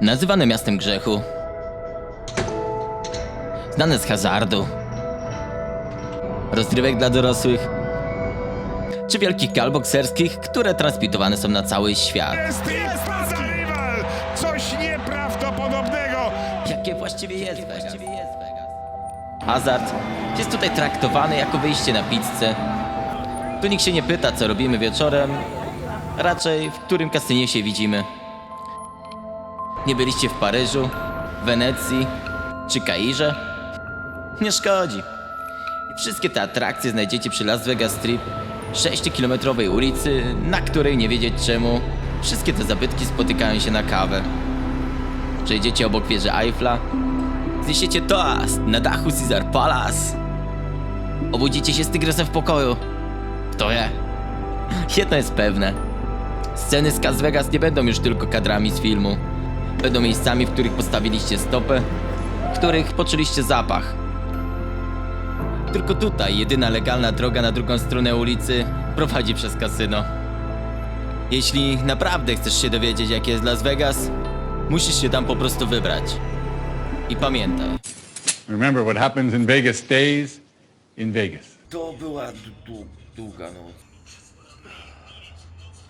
Nazywane miastem grzechu. Znane z hazardu. Rozrywek dla dorosłych. Czy wielkich gal bokserskich, które transmitowane są na cały świat. Jest, jest rywal! Coś nieprawdopodobnego! Jakie właściwie jest Vegas? Hazard jest tutaj traktowany jako wyjście na pizzę. Tu nikt się nie pyta, co robimy wieczorem, raczej w którym kasynie się widzimy. Nie byliście w Paryżu, Wenecji czy Kairze? Nie szkodzi. Wszystkie te atrakcje znajdziecie przy Las Vegas Strip, 6-kilometrowej ulicy, na której nie wiedzieć czemu. Wszystkie te zabytki spotykają się na kawę. Przejdziecie obok wieży Eiffla, zniesiecie toast na dachu Caesar Palace. Obudzicie się z tygrysem w pokoju. Kto wie? Jedno jest pewne. Sceny z Las Vegas nie będą już tylko kadrami z filmu. Będą miejscami, w których postawiliście stopę, w których poczuliście zapach. Tylko tutaj jedyna legalna droga na drugą stronę ulicy prowadzi przez kasyno. Jeśli naprawdę chcesz się dowiedzieć, jakie jest Las Vegas, musisz się tam po prostu wybrać. I pamiętaj, Remember, what happens in Vegas stays in Vegas. To była długa noc.